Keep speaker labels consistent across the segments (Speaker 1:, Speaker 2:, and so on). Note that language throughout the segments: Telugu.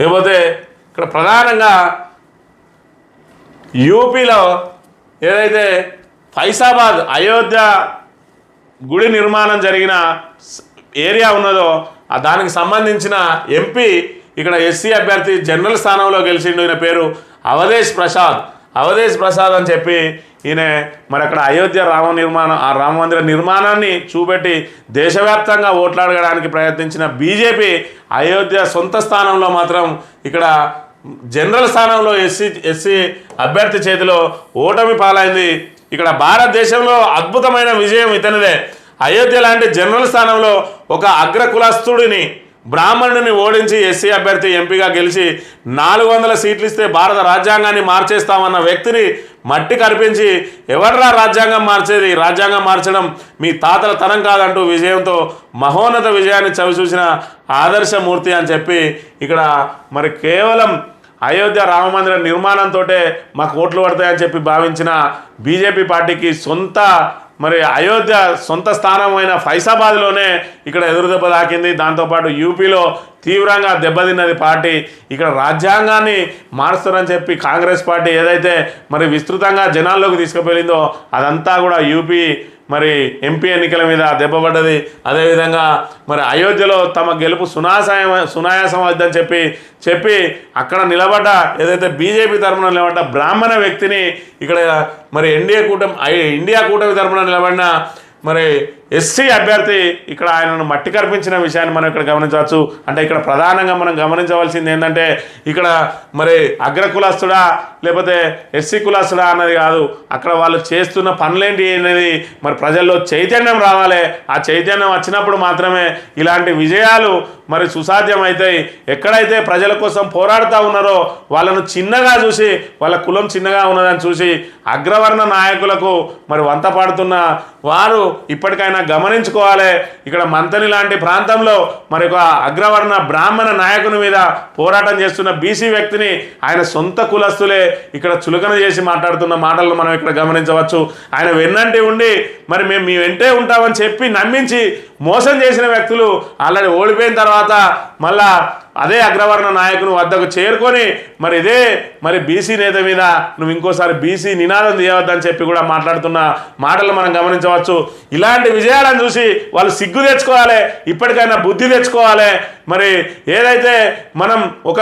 Speaker 1: లేకపోతే ఇక్కడ ప్రధానంగా యూపీలో ఏదైతే ఫైజాబాద్ అయోధ్య గుడి నిర్మాణం జరిగిన ఏరియా ఉన్నదో ఆ దానికి సంబంధించిన ఎంపీ ఇక్కడ ఎస్సీ అభ్యర్థి జనరల్ స్థానంలో గెలిచిండు ఈయన పేరు అవధేష్ ప్రసాద్. అవధేష్ ప్రసాద్ అని చెప్పి ఈయన మరి అక్కడ అయోధ్య రామ నిర్మాణం ఆ రామ మందిర నిర్మాణాన్ని చూపెట్టి దేశవ్యాప్తంగా ఓట్లాడగడానికి ప్రయత్నించిన బీజేపీ అయోధ్య సొంత స్థానంలో మాత్రం ఇక్కడ జనరల్ స్థానంలో ఎస్సీ ఎస్సీ అభ్యర్థి చేతిలో ఓటమి పాలైంది. ఇక్కడ భారతదేశంలో అద్భుతమైన విజయం ఇతనిదే. అయోధ్య లాంటి జనరల్ స్థానంలో ఒక అగ్రకులస్తుడిని బ్రాహ్మణుని ఓడించి ఎస్సీ అభ్యర్థి ఎంపీగా గెలిచి నాలుగు వందల సీట్లు ఇస్తే భారత రాజ్యాంగాన్ని మార్చేస్తామన్న వ్యక్తిని మట్టి కనిపించి ఎవర్రా రాజ్యాంగం మార్చేది? రాజ్యాంగం మార్చడం మీ తాతల తరం కాదంటూ విజయంతో మహోన్నత విజయాన్ని చవిచూసిన ఆదర్శమూర్తి అని చెప్పి ఇక్కడ మరి కేవలం అయోధ్య రామమందిర నిర్మాణంతో మాకు ఓట్లు పడతాయని చెప్పి భావించిన బీజేపీ పార్టీకి సొంత మరి అయోధ్య సొంత స్థానమైన ఫైజాబాద్లోనే ఇక్కడ ఎదురుదెబ్బ తాకింది. దాంతోపాటు యూపీలో తీవ్రంగా దెబ్బతిన్నది పార్టీ. ఇక్కడ రాజ్యాంగాన్ని మారుస్తారని చెప్పి కాంగ్రెస్ పార్టీ ఏదైతే మరి విస్తృతంగా జనాల్లోకి తీసుకుపోయిందో అదంతా కూడా యూపీ మరి ఎంపీ ఎన్నికల మీద దెబ్బపడ్డది అదేవిధంగా మరి అయోధ్యలో తమ గెలుపు సునాసాయం సునాయాసం అవుద్దని చెప్పి చెప్పి అక్కడ నిలబడ్డ ఏదైతే బీజేపీ తరఫున నిలబడ్డ బ్రాహ్మణ వ్యక్తిని ఇక్కడ మరి ఎన్డీఏ కూటమి ఐ- ఇండియా కూటమి తరఫున నిలబడిన మరి ఎస్సీ అభ్యర్థి ఇక్కడ ఆయనను మట్టి కల్పించిన విషయాన్ని మనం ఇక్కడ గమనించవచ్చు. అంటే ఇక్కడ ప్రధానంగా మనం గమనించవలసింది ఏంటంటే ఇక్కడ మరి అగ్ర కులస్తుడా లేకపోతే ఎస్సీ కులస్తుడా అన్నది కాదు. అక్కడ వాళ్ళు చేస్తున్న పనులేంటి అనేది మరి ప్రజల్లో చైతన్యం రావాలి. ఆ చైతన్యం వచ్చినప్పుడు మాత్రమే ఇలాంటి విజయాలు మరి సుసాధ్యం అవుతాయి ఎక్కడైతే ప్రజల కోసం పోరాడుతూ ఉన్నారో వాళ్ళను చిన్నగా చూసి వాళ్ళ కులం చిన్నగా ఉన్నదని చూసి అగ్రవర్ణ నాయకులకు మరి వంత పాడుతున్న వారు ఇప్పటికైనా గమనించుకోవాలి. ఇక్కడ మంతని లాంటి ప్రాంతంలో మరి ఒక అగ్రవర్ణ బ్రాహ్మణ నాయకుని మీద పోరాటం చేస్తున్న బీసీ వ్యక్తిని ఆయన సొంత కులస్తులే ఇక్కడ చులకన చేసి మాట్లాడుతున్న మాటలను మనం ఇక్కడ గమనించవచ్చు. ఆయన వెన్నంటి ఉండి మరి మేము మీ వెంటే ఉంటామని చెప్పి నమ్మించి మోసం చేసిన వ్యక్తులు ఆల్రెడీ ఓడిపోయిన తర్వాత మళ్ళా అదే అగ్రవర్ణ నాయకుని వద్దకు చేరుకొని మరి ఇదే మరి బీసీ నేత మీద నువ్వు ఇంకోసారి బీసీ నినాదం తీయవద్దని చెప్పి కూడా మాట్లాడుతున్న మాటలు మనం గమనించవచ్చు. ఇలాంటి విజయాలను చూసి వాళ్ళు సిగ్గు తెచ్చుకోవాలి ఇప్పటికైనా బుద్ధి తెచ్చుకోవాలి మరి ఏదైతే మనం ఒక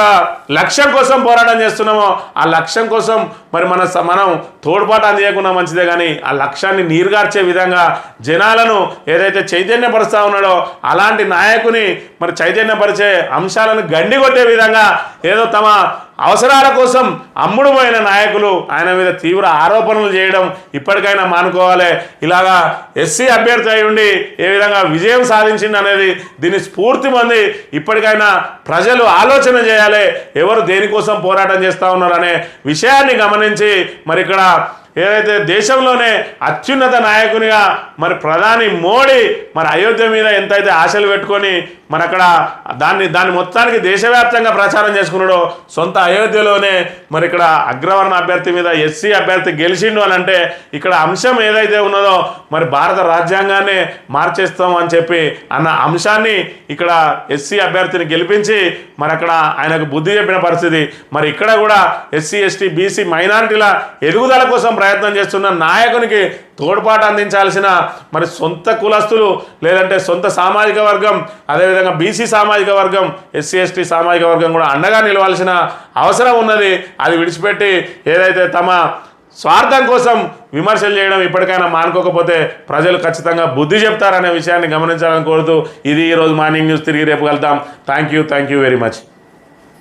Speaker 1: లక్ష్యం కోసం పోరాటం చేస్తున్నామో ఆ లక్ష్యం కోసం మరి మన స- మనం తోడ్పాటు అందియకుండా మంచిదే కానీ ఆ లక్ష్యాన్ని నీరుగార్చే విధంగా జనాలను ఏదైతే చైతన్యపరుస్తూ ఉన్నాడో అలాంటి నాయకుని మరి చైతన్యపరిచే అంశాలను గండి కొట్టే విధంగా ఏదో తమ అవసరాల కోసం అమ్ముడుమైన నాయకులు ఆయన మీద తీవ్ర ఆరోపణలు చేయడం ఇప్పటికైనా మానుకోవాలి. ఇలాగా ఎస్సీ అభ్యర్థి అయి ఉండి ఏ విధంగా విజయం సాధించింది అనేది దీన్ని స్ఫూర్తి మంది ఇప్పటికైనా ప్రజలు ఆలోచన చేయాలి. ఎవరు దేనికోసం పోరాటం చేస్తూ ఉన్నారనే విషయాన్ని గమనించి మరి ఇక్కడ ఏదైతే దేశంలోనే అత్యున్నత నాయకునిగా మరి ప్రధాని మోడీ మరి అయోధ్య మీద ఎంతైతే ఆశలు పెట్టుకొని మరి అక్కడ దాన్ని దాన్ని మొత్తానికి దేశవ్యాప్తంగా ప్రచారం చేసుకున్నాడో సొంత అయోధ్యలోనే మరి ఇక్కడ అగ్రవర్ణ అభ్యర్థి మీద ఎస్సీ అభ్యర్థి గెలిచిండు అని అంటే ఇక్కడ అంశం ఏదైతే ఉన్నదో మరి భారత రాజ్యాంగాన్ని మార్చేస్తాం అని చెప్పి అన్న అంశాన్ని ఇక్కడ ఎస్సీ అభ్యర్థిని గెలిపించి మరి అక్కడ ఆయనకు బుద్ధి చెప్పిన పరిస్థితి. మరి ఇక్కడ కూడా ఎస్సీ ఎస్టీ బీసీ మైనారిటీల ఎదుగుదల కోసం ప్రయత్నం చేస్తున్న నాయకునికి తోడ్పాటు అందించాల్సిన మరి సొంత కులస్తులు లేదంటే సొంత సామాజిక వర్గం అదేవిధంగా బీసీ సామాజిక వర్గం ఎస్సీ ఎస్టీ సామాజిక వర్గం కూడా అండగా నిలవాల్సిన అవసరం ఉన్నది. అది విడిచిపెట్టి ఏదైతే తమ స్వార్థం కోసం విమర్శలు చేయడం ఇప్పటికైనా మానుకోకపోతే ప్రజలు ఖచ్చితంగా బుద్ధి చెప్తారనే విషయాన్ని గమనించాలని కోరుతూ ఇది ఈరోజు మార్నింగ్ న్యూస్. తిరిగి రేపు వెళ్తాం thank you thank you very much.